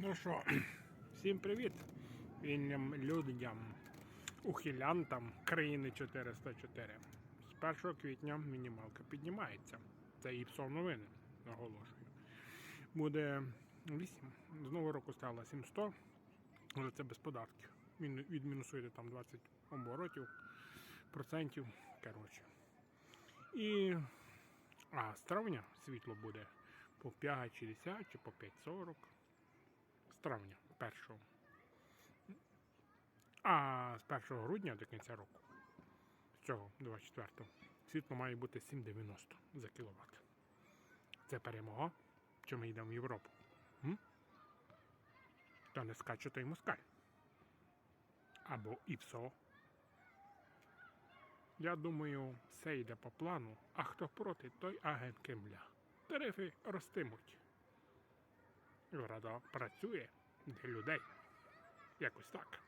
Ну що, всім привіт вільним людям, ухилянтам країни 404. З 1 квітня мінімалка піднімається. Це ІПСО новини, наголошую. Буде 8. З нового року стало 700, але це без податків. Відмінусуєте там 20 оборотів, процентів. Коротше. І а з травня світло буде по 5,60 чи по 5,40 з травня першого. А з 1 грудня до кінця року, з цього 24-го, світло має бути 7,90 за кіловат. Це перемога, чи ми йдемо в Європу. М? То не скаче той москаль. Або ІПСО. Я думаю, все йде по плану, а хто проти, той агент Кремля. Тарифи ростимуть. Рада працює для людей. Якось так.